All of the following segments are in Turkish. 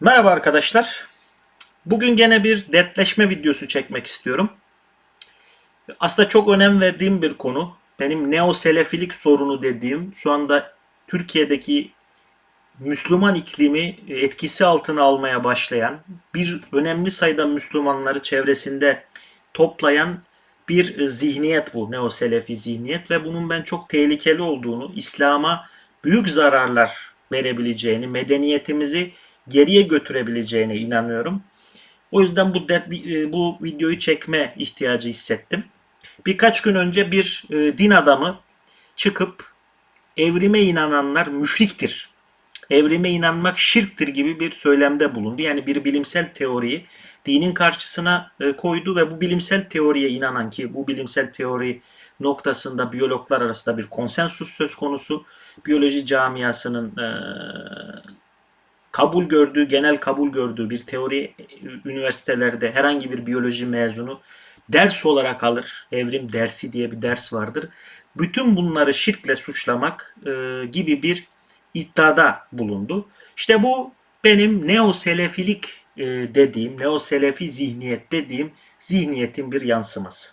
Merhaba arkadaşlar. Bugün gene bir dertleşme videosu çekmek istiyorum. Aslında çok önem verdiğim bir konu. Benim neo-selefilik sorunu dediğim şu anda Türkiye'deki Müslüman iklimi etkisi altına almaya başlayan, bir önemli sayıda Müslümanları çevresinde toplayan bir zihniyet bu neo-selefi zihniyet ve bunun ben çok tehlikeli olduğunu, İslam'a büyük zararlar verebileceğini, medeniyetimizi geriye götürebileceğine inanıyorum. O yüzden bu dert, e, bu videoyu çekme ihtiyacı hissettim. Birkaç gün önce bir e, din adamı çıkıp evrime inananlar müşriktir. Evrime inanmak şirktir gibi bir söylemde bulundu. Yani bir bilimsel teoriyi dinin karşısına e, koydu ve bu bilimsel teoriye inanan ki bu bilimsel teori noktasında biyologlar arasında bir konsensus söz konusu. Biyoloji camiasının kabul gördüğü, genel kabul gördüğü bir teori üniversitelerde herhangi bir biyoloji mezunu ders olarak alır. Evrim dersi diye bir ders vardır. Bütün bunları şirkle suçlamak e, gibi bir iddiada bulundu. İşte bu benim neo-selefilik e, dediğim, neo-selefi zihniyet dediğim zihniyetin bir yansıması.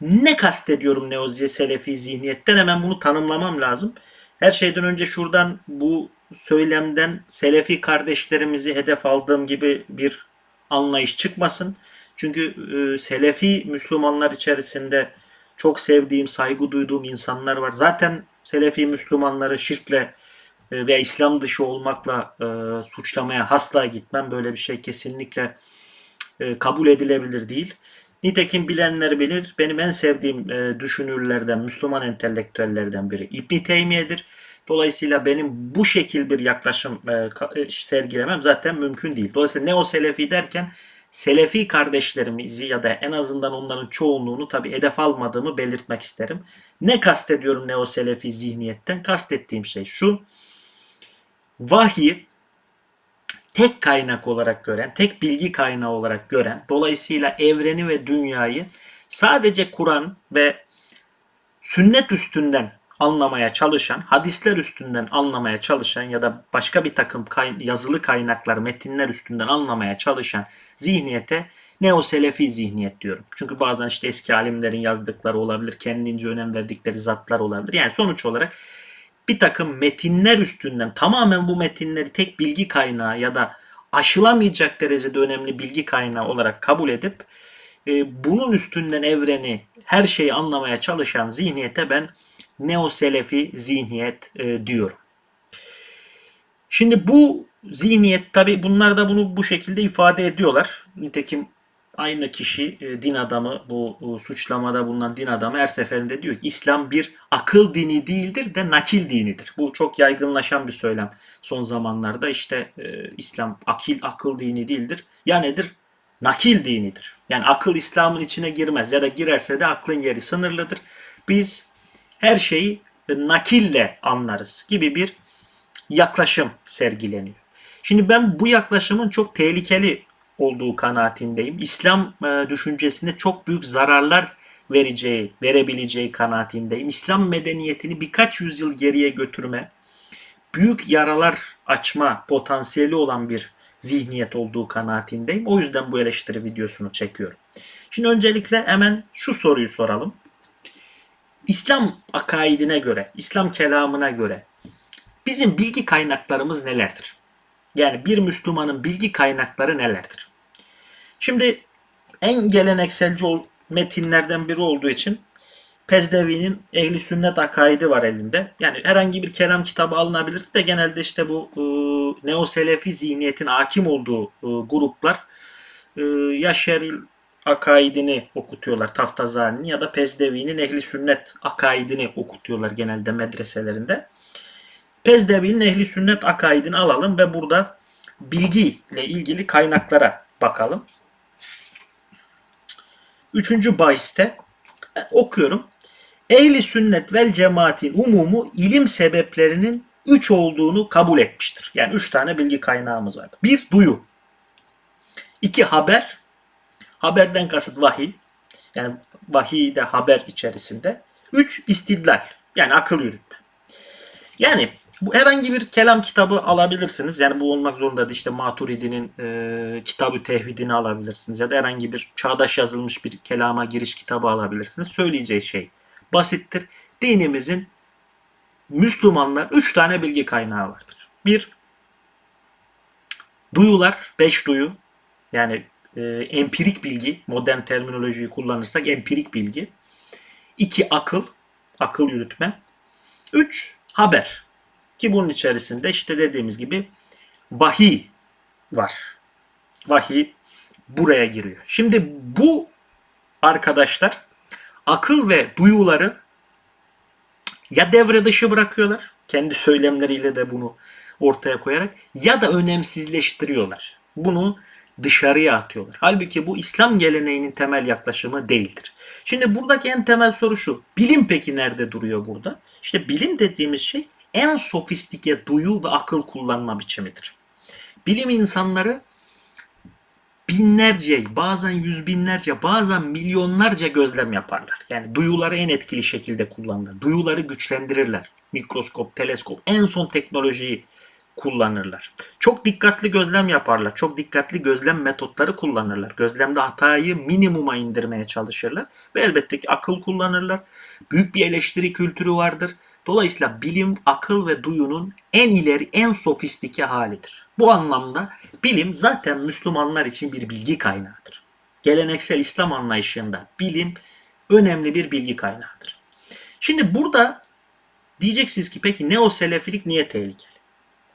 Ne kastediyorum neo-selefi zihniyetten hemen bunu tanımlamam lazım. Her şeyden önce şuradan bu söylemden Selefi kardeşlerimizi hedef aldığım gibi bir anlayış çıkmasın. Çünkü e, Selefi Müslümanlar içerisinde çok sevdiğim, saygı duyduğum insanlar var. Zaten Selefi Müslümanları şirkle e, veya İslam dışı olmakla e, suçlamaya asla gitmem. Böyle bir şey kesinlikle e, kabul edilebilir değil. Nitekim bilenler bilir. Benim en sevdiğim e, düşünürlerden, Müslüman entelektüellerden biri İbn Teymiye'dir. Dolayısıyla benim bu şekil bir yaklaşım e, e, sergilemem zaten mümkün değil. Dolayısıyla neo selefi derken Selefi kardeşlerimizi ya da en azından onların çoğunluğunu tabi hedef almadığımı belirtmek isterim. Ne kastediyorum neo selefi zihniyetten? Kastettiğim şey şu. Vahyi tek kaynak olarak gören, tek bilgi kaynağı olarak gören, dolayısıyla evreni ve dünyayı sadece Kur'an ve sünnet üstünden anlamaya çalışan, hadisler üstünden anlamaya çalışan ya da başka bir takım kay- yazılı kaynaklar, metinler üstünden anlamaya çalışan zihniyete neo-selefi zihniyet diyorum. Çünkü bazen işte eski alimlerin yazdıkları olabilir, kendince önem verdikleri zatlar olabilir. Yani sonuç olarak bir takım metinler üstünden tamamen bu metinleri tek bilgi kaynağı ya da aşılamayacak derecede önemli bilgi kaynağı olarak kabul edip e, bunun üstünden evreni, her şeyi anlamaya çalışan zihniyete ben neo-selefi zihniyet e, diyorum. Şimdi bu zihniyet tabi bunlar da bunu bu şekilde ifade ediyorlar. Nitekim aynı kişi e, din adamı bu suçlamada bulunan din adamı her seferinde diyor ki İslam bir akıl dini değildir de nakil dinidir. Bu çok yaygınlaşan bir söylem son zamanlarda işte e, İslam akil akıl dini değildir. Ya nedir? Nakil dinidir. Yani akıl İslam'ın içine girmez ya da girerse de aklın yeri sınırlıdır. Biz her şeyi nakille anlarız gibi bir yaklaşım sergileniyor. Şimdi ben bu yaklaşımın çok tehlikeli olduğu kanaatindeyim. İslam e, düşüncesinde çok büyük zararlar vereceği, verebileceği kanaatindeyim. İslam medeniyetini birkaç yüzyıl geriye götürme, büyük yaralar açma potansiyeli olan bir zihniyet olduğu kanaatindeyim. O yüzden bu eleştiri videosunu çekiyorum. Şimdi öncelikle hemen şu soruyu soralım. İslam akaidine göre, İslam kelamına göre bizim bilgi kaynaklarımız nelerdir? Yani bir Müslümanın bilgi kaynakları nelerdir? Şimdi en gelenekselci metinlerden biri olduğu için Pezdevi'nin Ehli Sünnet Akaidi var elimde. Yani herhangi bir kelam kitabı alınabilir de genelde işte bu e, Neo-Selefi zihniyetin hakim olduğu e, gruplar e, ya Şerül akaidini okutuyorlar Taftazani'nin ya da Pezdevi'nin Ehli Sünnet akaidini okutuyorlar genelde medreselerinde. Pezdevi'nin Ehli Sünnet akaidini alalım ve burada bilgiyle ilgili kaynaklara bakalım. Üçüncü bahiste okuyorum. Ehli sünnet vel cemaatin umumu ilim sebeplerinin üç olduğunu kabul etmiştir. Yani üç tane bilgi kaynağımız var. Bir duyu. İki haber. Haberden kasıt vahiy. Yani vahiy de haber içerisinde. Üç istidlal. Yani akıl yürütme. Yani Bu herhangi bir kelam kitabı alabilirsiniz. Yani bu olmak zorunda değil. İşte Maturidi'nin e, kitabı tevhidini alabilirsiniz. Ya da herhangi bir çağdaş yazılmış bir kelama giriş kitabı alabilirsiniz. Söyleyeceği şey basittir. Dinimizin Müslümanlar üç tane bilgi kaynağı vardır. Bir, duyular, beş duyu. Yani e, empirik bilgi, modern terminolojiyi kullanırsak empirik bilgi. İki, akıl, akıl yürütme. Üç, haber. Ki bunun içerisinde işte dediğimiz gibi vahiy var. Vahiy buraya giriyor. Şimdi bu arkadaşlar akıl ve duyuları ya devre dışı bırakıyorlar. Kendi söylemleriyle de bunu ortaya koyarak ya da önemsizleştiriyorlar. Bunu dışarıya atıyorlar. Halbuki bu İslam geleneğinin temel yaklaşımı değildir. Şimdi buradaki en temel soru şu. Bilim peki nerede duruyor burada? İşte bilim dediğimiz şey en sofistike duyu ve akıl kullanma biçimidir. Bilim insanları binlerce, bazen yüz binlerce, bazen milyonlarca gözlem yaparlar. Yani duyuları en etkili şekilde kullanırlar. Duyuları güçlendirirler. Mikroskop, teleskop, en son teknolojiyi kullanırlar. Çok dikkatli gözlem yaparlar. Çok dikkatli gözlem metotları kullanırlar. Gözlemde hatayı minimuma indirmeye çalışırlar. Ve elbette ki akıl kullanırlar. Büyük bir eleştiri kültürü vardır. Dolayısıyla bilim, akıl ve duyunun en ileri, en sofistike halidir. Bu anlamda bilim zaten Müslümanlar için bir bilgi kaynağıdır. Geleneksel İslam anlayışında bilim önemli bir bilgi kaynağıdır. Şimdi burada diyeceksiniz ki peki neo-selefilik niye tehlikeli?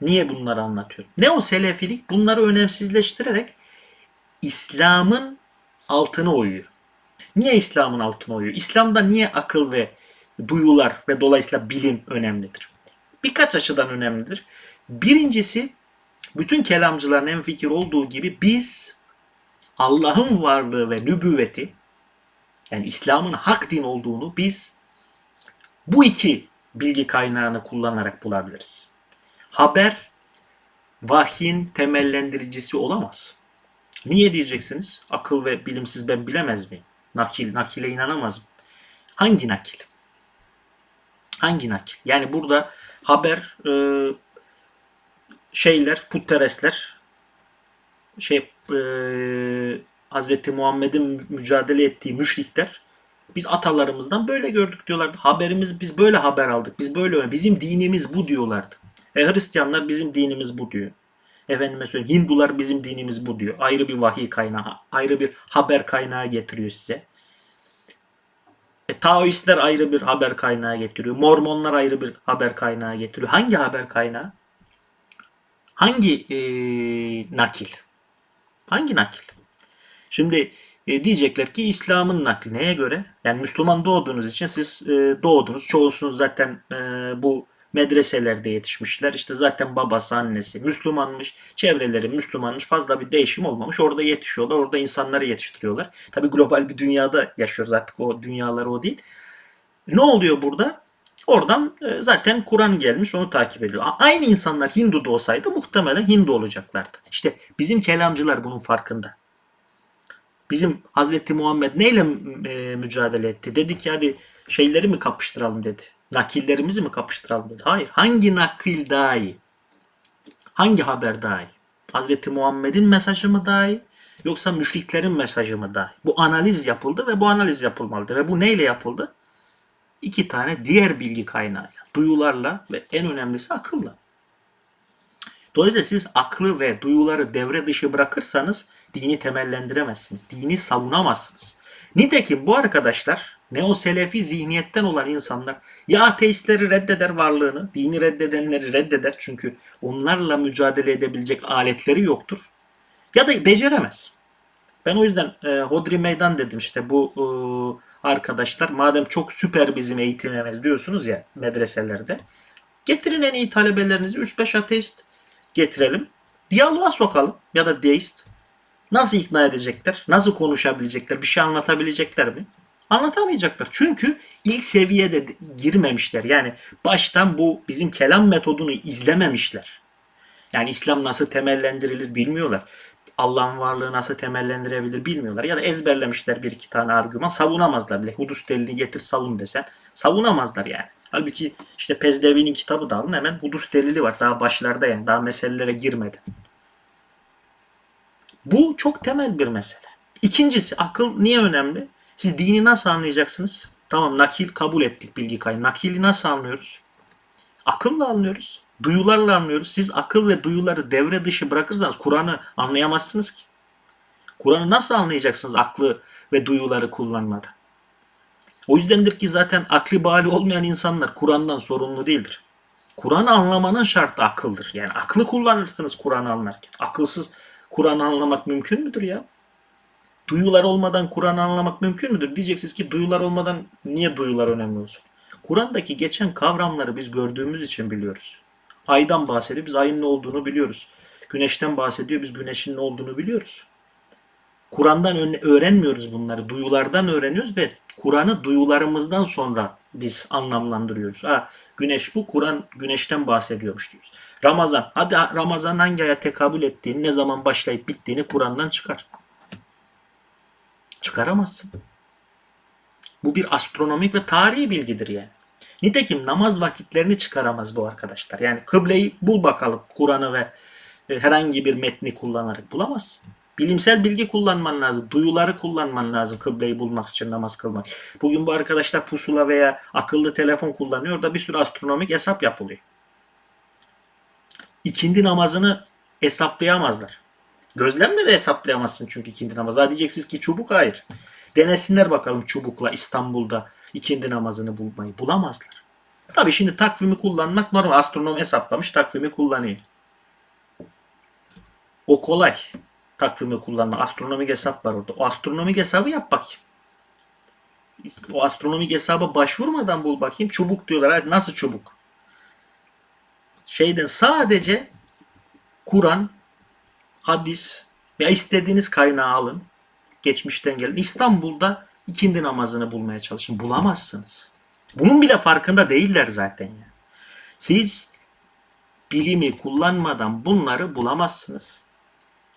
Niye bunları anlatıyorum? Neo-selefilik bunları önemsizleştirerek İslam'ın altını oyuyor. Niye İslam'ın altına oyuyor? İslam'da niye akıl ve duyular ve dolayısıyla bilim önemlidir? Birkaç açıdan önemlidir. Birincisi bütün kelamcıların en fikir olduğu gibi biz Allah'ın varlığı ve nübüvveti yani İslam'ın hak din olduğunu biz bu iki bilgi kaynağını kullanarak bulabiliriz. Haber vahyin temellendiricisi olamaz. Niye diyeceksiniz? Akıl ve bilimsiz ben bilemez miyim? Nakil, nakile inanamaz mı? Hangi nakil? Hangi nakil? Yani burada haber e, şeyler, putperestler şey e, Hazreti Muhammed'in mücadele ettiği müşrikler biz atalarımızdan böyle gördük diyorlardı. Haberimiz biz böyle haber aldık. Biz böyle. Bizim dinimiz bu diyorlardı. E, Hristiyanlar bizim dinimiz bu diyor. Efendime söyleyeyim Hindular bizim dinimiz bu diyor. Ayrı bir vahiy kaynağı, ayrı bir haber kaynağı getiriyor size. E, Taoistler ayrı bir haber kaynağı getiriyor. Mormonlar ayrı bir haber kaynağı getiriyor. Hangi haber kaynağı? Hangi e, nakil? Hangi nakil? Şimdi e, diyecekler ki İslam'ın nakli neye göre? Yani Müslüman doğduğunuz için siz e, doğdunuz. Çoğusunuz zaten e, bu medreselerde yetişmişler. İşte zaten babası annesi Müslümanmış. Çevreleri Müslümanmış. Fazla bir değişim olmamış. Orada yetişiyorlar. Orada insanları yetiştiriyorlar. Tabi global bir dünyada yaşıyoruz artık o dünyalar o değil. Ne oluyor burada? Oradan e, zaten Kur'an gelmiş onu takip ediyor. Aynı insanlar Hindu da olsaydı muhtemelen Hindu olacaklardı. İşte bizim kelamcılar bunun farkında. Bizim Hazreti Muhammed neyle e, mücadele etti? Dedi ki hadi şeyleri mi kapıştıralım dedi. Nakillerimizi mi kapıştıralım. Hayır. Hangi nakil daha iyi? Hangi haber daha iyi? Hazreti Muhammed'in mesajı mı daha iyi? Yoksa müşriklerin mesajı mı daha iyi? Bu analiz yapıldı ve bu analiz yapılmalıdır. Ve bu neyle yapıldı? İki tane diğer bilgi kaynağıyla. Duyularla ve en önemlisi akılla. Dolayısıyla siz aklı ve duyuları devre dışı bırakırsanız dini temellendiremezsiniz. Dini savunamazsınız. Nitekim bu arkadaşlar neo-selefi zihniyetten olan insanlar ya ateistleri reddeder varlığını, dini reddedenleri reddeder çünkü onlarla mücadele edebilecek aletleri yoktur. Ya da beceremez. Ben o yüzden e, Hodri Meydan dedim işte bu e, arkadaşlar madem çok süper bizim eğitimimiz diyorsunuz ya medreselerde getirin en iyi talebelerinizi 3-5 ateist getirelim. Diyaloğa sokalım ya da deist. Nasıl ikna edecekler? Nasıl konuşabilecekler? Bir şey anlatabilecekler mi? Anlatamayacaklar. Çünkü ilk seviyede de girmemişler. Yani baştan bu bizim kelam metodunu izlememişler. Yani İslam nasıl temellendirilir bilmiyorlar. Allah'ın varlığı nasıl temellendirebilir bilmiyorlar. Ya da ezberlemişler bir iki tane argüman savunamazlar bile. Hudus delilini getir savun desen savunamazlar yani. Halbuki işte Pezdevi'nin kitabı da alın hemen Hudus delili var. Daha başlarda yani daha meselelere girmedi. Bu çok temel bir mesele. İkincisi akıl niye önemli? Siz dini nasıl anlayacaksınız? Tamam nakil kabul ettik bilgi kaynağı. Nakili nasıl anlıyoruz? Akılla anlıyoruz. Duyularla anlıyoruz. Siz akıl ve duyuları devre dışı bırakırsanız Kur'an'ı anlayamazsınız ki. Kur'an'ı nasıl anlayacaksınız aklı ve duyuları kullanmadan? O yüzdendir ki zaten akli bali olmayan insanlar Kur'an'dan sorumlu değildir. Kur'an'ı anlamanın şartı akıldır. Yani aklı kullanırsınız Kur'an'ı anlarken. Akılsız Kur'an'ı anlamak mümkün müdür ya? Duyular olmadan Kur'an'ı anlamak mümkün müdür? Diyeceksiniz ki duyular olmadan niye duyular önemli olsun? Kur'an'daki geçen kavramları biz gördüğümüz için biliyoruz. Aydan bahsediyor, biz ayın ne olduğunu biliyoruz. Güneşten bahsediyor, biz güneşin ne olduğunu biliyoruz. Kur'an'dan öğrenmiyoruz bunları, duyulardan öğreniyoruz ve Kur'an'ı duyularımızdan sonra biz anlamlandırıyoruz. Ha, güneş bu, Kur'an güneşten bahsediyormuş diyoruz. Ramazan, hadi Ramazan hangi aya tekabül ettiğini, ne zaman başlayıp bittiğini Kur'an'dan çıkar. Çıkaramazsın. Bu bir astronomik ve tarihi bilgidir yani. Nitekim namaz vakitlerini çıkaramaz bu arkadaşlar. Yani kıbleyi bul bakalım Kur'an'ı ve e, herhangi bir metni kullanarak bulamazsın. Bilimsel bilgi kullanman lazım. Duyuları kullanman lazım kıbleyi bulmak için namaz kılmak. Bugün bu arkadaşlar pusula veya akıllı telefon kullanıyor da bir sürü astronomik hesap yapılıyor. İkindi namazını hesaplayamazlar. Gözlemle de hesaplayamazsın çünkü ikindi namazı. Ha diyeceksiniz ki çubuk hayır. Denesinler bakalım çubukla İstanbul'da ikindi namazını bulmayı. Bulamazlar. Tabii şimdi takvimi kullanmak normal. Astronom hesaplamış takvimi kullanıyor. O kolay. Takvimi kullanma. Astronomik hesap var orada. O astronomik hesabı yap bakayım. O astronomik hesaba başvurmadan bul bakayım. Çubuk diyorlar. Nasıl çubuk? Şeyden sadece Kur'an, hadis ya istediğiniz kaynağı alın. Geçmişten gelin. İstanbul'da ikindi namazını bulmaya çalışın. Bulamazsınız. Bunun bile farkında değiller zaten. Yani. Siz bilimi kullanmadan bunları bulamazsınız.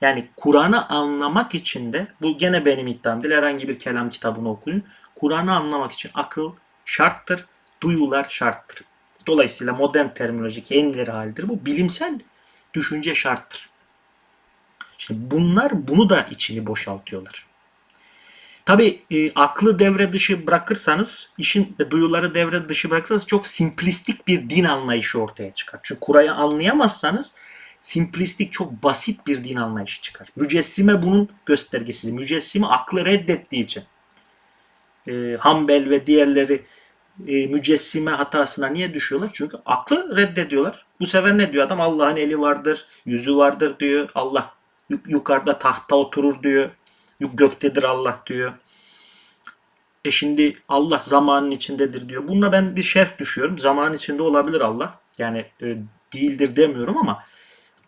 Yani Kur'an'ı anlamak için de bu gene benim iddiam değil. Herhangi bir kelam kitabını okuyun. Kur'an'ı anlamak için akıl şarttır, duyular şarttır. Dolayısıyla modern terminolojik en ileri halidir. Bu bilimsel düşünce şarttır. İşte bunlar bunu da içini boşaltıyorlar. Tabi e, aklı devre dışı bırakırsanız, işin e, duyuları devre dışı bırakırsanız çok simplistik bir din anlayışı ortaya çıkar. Çünkü Kur'an'ı anlayamazsanız simplistik, çok basit bir din anlayışı çıkar. Mücessime bunun göstergesi. Mücessime aklı reddettiği için. E, Hanbel ve diğerleri e, mücessime hatasına niye düşüyorlar? Çünkü aklı reddediyorlar. Bu sefer ne diyor adam? Allah'ın eli vardır, yüzü vardır diyor. Allah yukarıda tahta oturur diyor. Göktedir Allah diyor. E şimdi Allah zamanın içindedir diyor. Bununla ben bir şerh düşüyorum. Zaman içinde olabilir Allah. Yani e, değildir demiyorum ama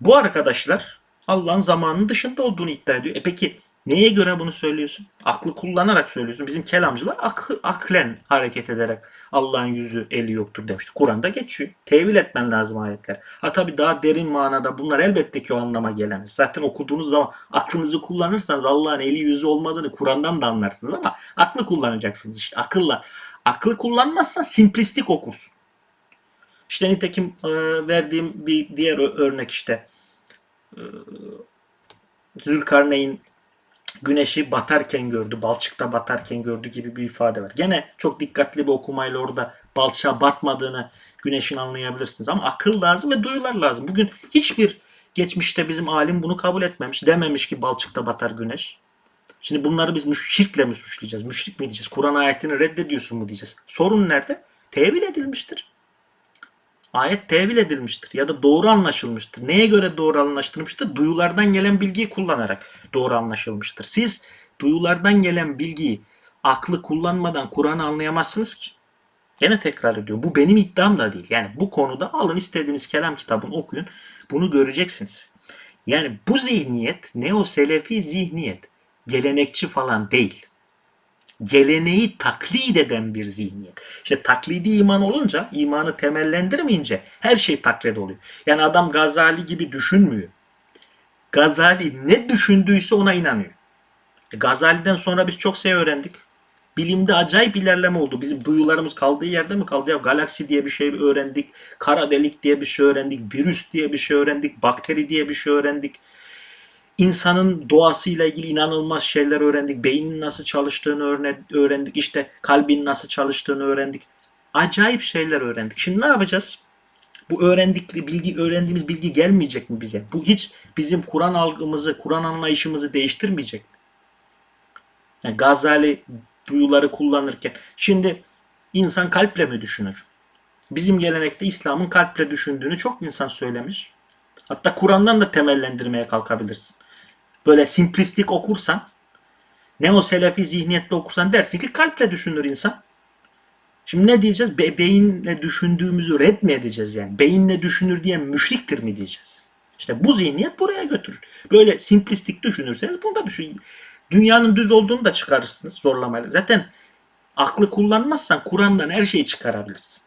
bu arkadaşlar Allah'ın zamanının dışında olduğunu iddia ediyor. E peki neye göre bunu söylüyorsun? Aklı kullanarak söylüyorsun. Bizim kelamcılar aklı, aklen hareket ederek Allah'ın yüzü eli yoktur demişti. Kur'an'da geçiyor. Tevil etmen lazım ayetler. Ha tabi daha derin manada bunlar elbette ki o anlama gelemez. Zaten okuduğunuz zaman aklınızı kullanırsanız Allah'ın eli yüzü olmadığını Kur'an'dan da anlarsınız ama aklı kullanacaksınız işte akılla. Aklı kullanmazsan simplistik okursun. İşte nitekim e, verdiğim bir diğer örnek işte e, Zülkarneyn güneşi batarken gördü, balçıkta batarken gördü gibi bir ifade var. Gene çok dikkatli bir okumayla orada balçığa batmadığını güneşin anlayabilirsiniz. Ama akıl lazım ve duyular lazım. Bugün hiçbir geçmişte bizim alim bunu kabul etmemiş. Dememiş ki balçıkta batar güneş. Şimdi bunları biz şirkle mi suçlayacağız? Müşrik mi diyeceğiz? Kur'an ayetini reddediyorsun mu diyeceğiz? Sorun nerede? Tevil edilmiştir. Ayet tevil edilmiştir ya da doğru anlaşılmıştır. Neye göre doğru anlaşılmıştır? Duyulardan gelen bilgiyi kullanarak doğru anlaşılmıştır. Siz duyulardan gelen bilgiyi aklı kullanmadan Kur'an'ı anlayamazsınız ki. Gene tekrar ediyorum. Bu benim iddiam da değil. Yani bu konuda alın istediğiniz kelam kitabını okuyun. Bunu göreceksiniz. Yani bu zihniyet neo selefi zihniyet. Gelenekçi falan değil geleneği taklit eden bir zihniyet. İşte taklidi iman olunca, imanı temellendirmeyince her şey taklit oluyor. Yani adam Gazali gibi düşünmüyor. Gazali ne düşündüyse ona inanıyor. E Gazali'den sonra biz çok şey öğrendik. Bilimde acayip ilerleme oldu. Bizim duyularımız kaldığı yerde mi kaldı? Ya galaksi diye bir şey öğrendik. Kara delik diye bir şey öğrendik. Virüs diye bir şey öğrendik. Bakteri diye bir şey öğrendik. İnsanın doğasıyla ilgili inanılmaz şeyler öğrendik. Beynin nasıl çalıştığını öğrendik. İşte kalbin nasıl çalıştığını öğrendik. Acayip şeyler öğrendik. Şimdi ne yapacağız? Bu öğrendikli bilgi öğrendiğimiz bilgi gelmeyecek mi bize? Bu hiç bizim Kur'an algımızı, Kur'an anlayışımızı değiştirmeyecek mi? Yani Gazali duyuları kullanırken şimdi insan kalple mi düşünür? Bizim gelenekte İslam'ın kalple düşündüğünü çok insan söylemiş. Hatta Kur'an'dan da temellendirmeye kalkabilirsin. Böyle simplistik okursan, neo selefi zihniyetle okursan dersin ki kalple düşünür insan. Şimdi ne diyeceğiz? Be- beyinle düşündüğümüzü red mi edeceğiz yani? Beyinle düşünür diye müşriktir mi diyeceğiz? İşte bu zihniyet buraya götürür. Böyle simplistik düşünürseniz bunu da düşün. Dünyanın düz olduğunu da çıkarırsınız zorlamayla. Zaten aklı kullanmazsan Kur'an'dan her şeyi çıkarabilirsin.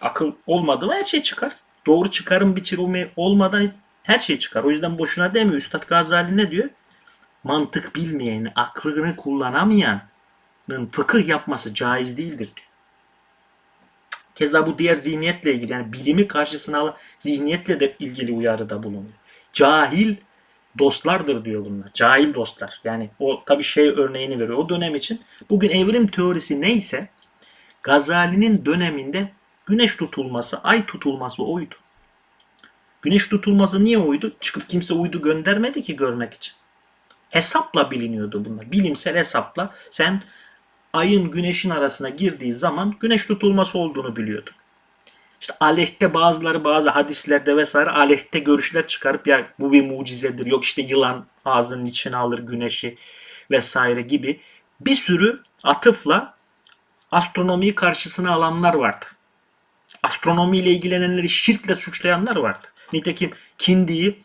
Akıl olmadı mı her şey çıkar. Doğru çıkarım biçimi olmadan her şey çıkar. O yüzden boşuna demiyor. Üstad Gazali ne diyor? Mantık bilmeyeni, aklını kullanamayanın fıkıh yapması caiz değildir diyor. Keza bu diğer zihniyetle ilgili yani bilimi karşısına alan zihniyetle de ilgili uyarıda bulunuyor. Cahil dostlardır diyor bunlar. Cahil dostlar. Yani o tabii şey örneğini veriyor. O dönem için bugün evrim teorisi neyse Gazali'nin döneminde güneş tutulması, ay tutulması oydu. Güneş tutulması niye oydu? Çıkıp kimse uydu göndermedi ki görmek için. Hesapla biliniyordu bunlar. Bilimsel hesapla sen ayın güneşin arasına girdiği zaman güneş tutulması olduğunu biliyordun. İşte aleyhte bazıları bazı hadislerde vesaire aleyhte görüşler çıkarıp ya bu bir mucizedir yok işte yılan ağzının içine alır güneşi vesaire gibi bir sürü atıfla astronomiyi karşısına alanlar vardı. Astronomiyle ilgilenenleri şirkle suçlayanlar vardı. Nitekim Kindi'yi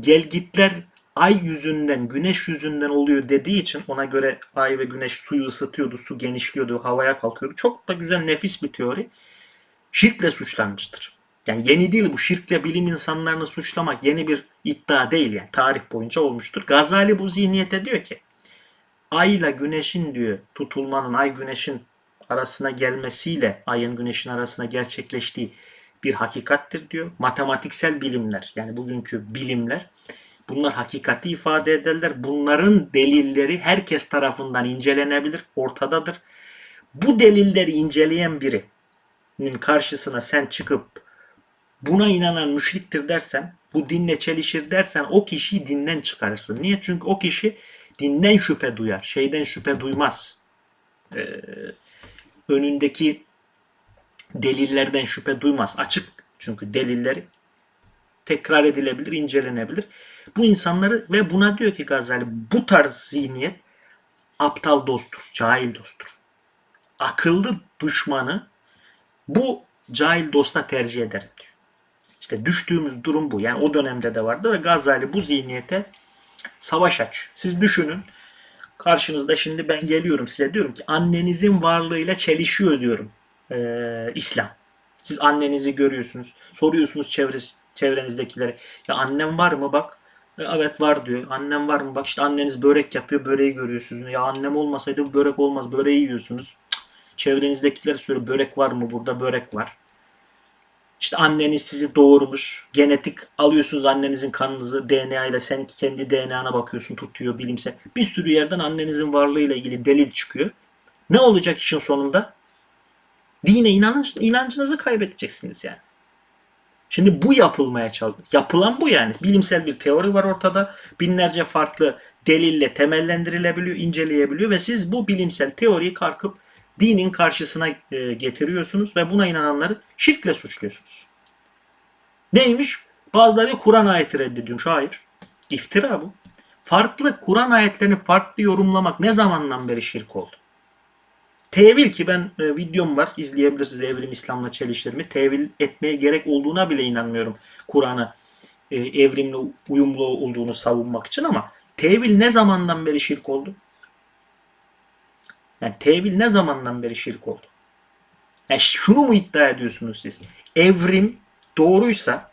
gelgitler ay yüzünden, güneş yüzünden oluyor dediği için ona göre ay ve güneş suyu ısıtıyordu, su genişliyordu, havaya kalkıyordu. Çok da güzel, nefis bir teori. Şirkle suçlanmıştır. Yani yeni değil bu. Şirkle bilim insanlarını suçlamak yeni bir iddia değil yani. Tarih boyunca olmuştur. Gazali bu zihniyete diyor ki ay ile güneşin diyor tutulmanın ay güneşin arasına gelmesiyle ayın güneşin arasına gerçekleştiği bir hakikattir diyor. Matematiksel bilimler yani bugünkü bilimler bunlar hakikati ifade ederler. Bunların delilleri herkes tarafından incelenebilir, ortadadır. Bu delilleri inceleyen birinin karşısına sen çıkıp buna inanan müşriktir dersen, bu dinle çelişir dersen o kişiyi dinden çıkarırsın. Niye? Çünkü o kişi dinden şüphe duyar, şeyden şüphe duymaz. Ee, önündeki delillerden şüphe duymaz. Açık çünkü delilleri tekrar edilebilir, incelenebilir. Bu insanları ve buna diyor ki Gazali bu tarz zihniyet aptal dosttur, cahil dosttur. Akıllı düşmanı bu cahil dosta tercih ederim diyor. İşte düştüğümüz durum bu. Yani o dönemde de vardı ve Gazali bu zihniyete savaş aç. Siz düşünün. Karşınızda şimdi ben geliyorum size diyorum ki annenizin varlığıyla çelişiyor diyorum ee, İslam. Siz annenizi görüyorsunuz. Soruyorsunuz çevresi, çevrenizdekilere. Ya annem var mı bak. E, Evet var diyor. Annem var mı? Bak işte anneniz börek yapıyor. Böreği görüyorsunuz. Ya annem olmasaydı bu börek olmaz. Böreği yiyorsunuz. Cık. Çevrenizdekiler soruyor. Börek var mı burada? Börek var. İşte anneniz sizi doğurmuş. Genetik alıyorsunuz annenizin kanınızı DNA ile sen kendi DNA'na bakıyorsun tutuyor bilimsel. Bir sürü yerden annenizin varlığıyla ilgili delil çıkıyor. Ne olacak işin sonunda? Dine inanç, inancınızı kaybedeceksiniz yani. Şimdi bu yapılmaya çalışıyor. Yapılan bu yani. Bilimsel bir teori var ortada. Binlerce farklı delille temellendirilebiliyor, inceleyebiliyor ve siz bu bilimsel teoriyi kalkıp dinin karşısına e, getiriyorsunuz ve buna inananları şirkle suçluyorsunuz. Neymiş? Bazıları Kur'an ayeti reddediyormuş. Hayır. İftira bu. Farklı Kur'an ayetlerini farklı yorumlamak ne zamandan beri şirk oldu? Tevil ki ben e, videom var izleyebilirsiniz Evrim İslam'la çelişlerimi. Tevil etmeye gerek olduğuna bile inanmıyorum Kur'an'ı e, evrimle uyumlu olduğunu savunmak için ama tevil ne zamandan beri şirk oldu? Yani tevil ne zamandan beri şirk oldu? Yani şunu mu iddia ediyorsunuz siz? Evrim doğruysa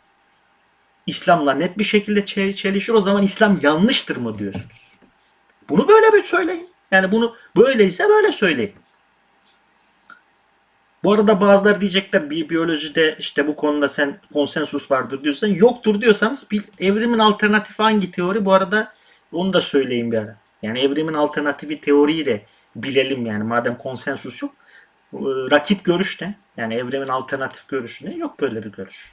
İslam'la net bir şekilde çe- çelişir o zaman İslam yanlıştır mı diyorsunuz? Bunu böyle bir söyleyin. Yani bunu böyleyse böyle söyleyin. Bu arada bazıları diyecekler bir biyolojide işte bu konuda sen konsensus vardır diyorsan yoktur diyorsanız bir evrimin alternatifi hangi teori? Bu arada onu da söyleyeyim bir ara. Yani evrimin alternatifi teoriyi de bilelim yani madem konsensus yok. Ee, Rakip görüş ne? Yani evrimin alternatif görüşü ne? Yok böyle bir görüş.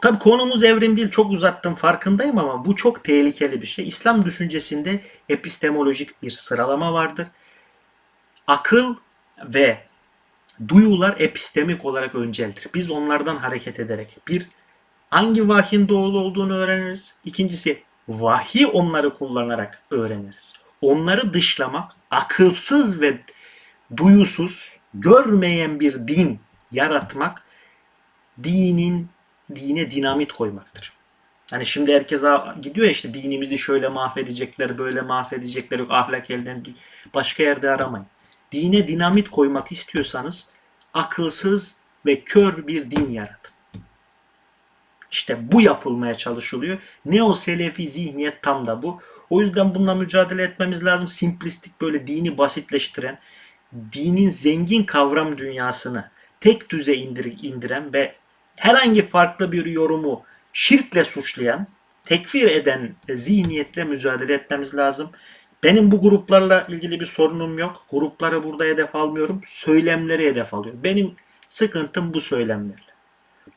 Tabii konumuz evrim değil. Çok uzattım farkındayım ama bu çok tehlikeli bir şey. İslam düşüncesinde epistemolojik bir sıralama vardır. Akıl ve duyular epistemik olarak önceldir. Biz onlardan hareket ederek bir hangi vahyin doğru olduğunu öğreniriz. İkincisi vahiy onları kullanarak öğreniriz. Onları dışlamak akılsız ve duyusuz, görmeyen bir din yaratmak dinin dine dinamit koymaktır. Hani şimdi herkes "Aa, gidiyor ya işte dinimizi şöyle mahvedecekler, böyle mahvedecekler, yok ahlak elden başka yerde aramayın. Dine dinamit koymak istiyorsanız akılsız ve kör bir din yaratın. İşte bu yapılmaya çalışılıyor. Neo Selefi zihniyet tam da bu. O yüzden bununla mücadele etmemiz lazım. Simplistik böyle dini basitleştiren, dinin zengin kavram dünyasını tek düze indir, indiren ve herhangi farklı bir yorumu şirkle suçlayan, tekfir eden zihniyetle mücadele etmemiz lazım. Benim bu gruplarla ilgili bir sorunum yok. Grupları burada hedef almıyorum. Söylemleri hedef alıyorum. Benim sıkıntım bu söylemlerle.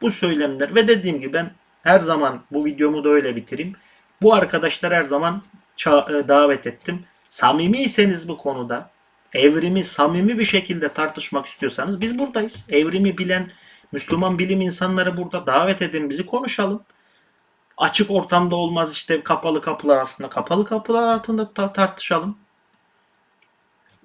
Bu söylemler ve dediğim gibi ben her zaman bu videomu da öyle bitireyim. Bu arkadaşlar her zaman e, davet ettim. Samimiyseniz bu konuda evrimi samimi bir şekilde tartışmak istiyorsanız biz buradayız. Evrimi bilen Müslüman bilim insanları burada davet edin bizi konuşalım. Açık ortamda olmaz işte kapalı kapılar altında. Kapalı kapılar altında ta- tartışalım.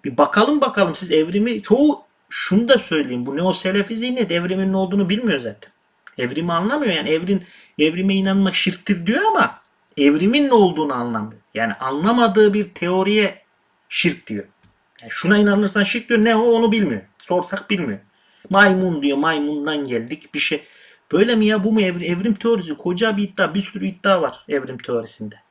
Bir bakalım bakalım siz evrimi çoğu şunu da söyleyeyim. Bu neo selefi zihniyet evrimin ne olduğunu bilmiyor zaten. Evrimi anlamıyor yani evrin evrime inanmak şirktir diyor ama evrimin ne olduğunu anlamıyor. Yani anlamadığı bir teoriye şirk diyor. Yani şuna inanırsan şirk diyor ne o onu bilmiyor. Sorsak bilmiyor. Maymun diyor maymundan geldik bir şey. Böyle mi ya bu mu evrim, evrim teorisi? Koca bir iddia bir sürü iddia var evrim teorisinde.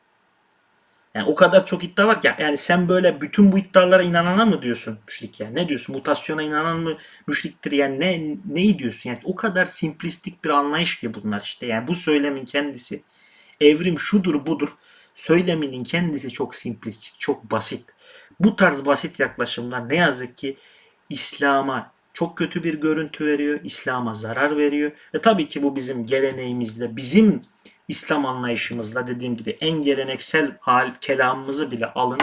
Yani o kadar çok iddia var ki yani sen böyle bütün bu iddialara inanana mı diyorsun müşrik yani? Ne diyorsun? Mutasyona inanan mı müşriktir yani ne neyi diyorsun? Yani o kadar simplistik bir anlayış ki bunlar işte. Yani bu söylemin kendisi evrim şudur budur. Söyleminin kendisi çok simplistik, çok basit. Bu tarz basit yaklaşımlar ne yazık ki İslam'a çok kötü bir görüntü veriyor. İslam'a zarar veriyor. Ve tabii ki bu bizim geleneğimizle, bizim İslam anlayışımızla dediğim gibi en geleneksel hal kelamımızı bile alın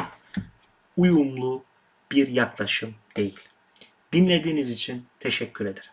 uyumlu bir yaklaşım değil. Dinlediğiniz için teşekkür ederim.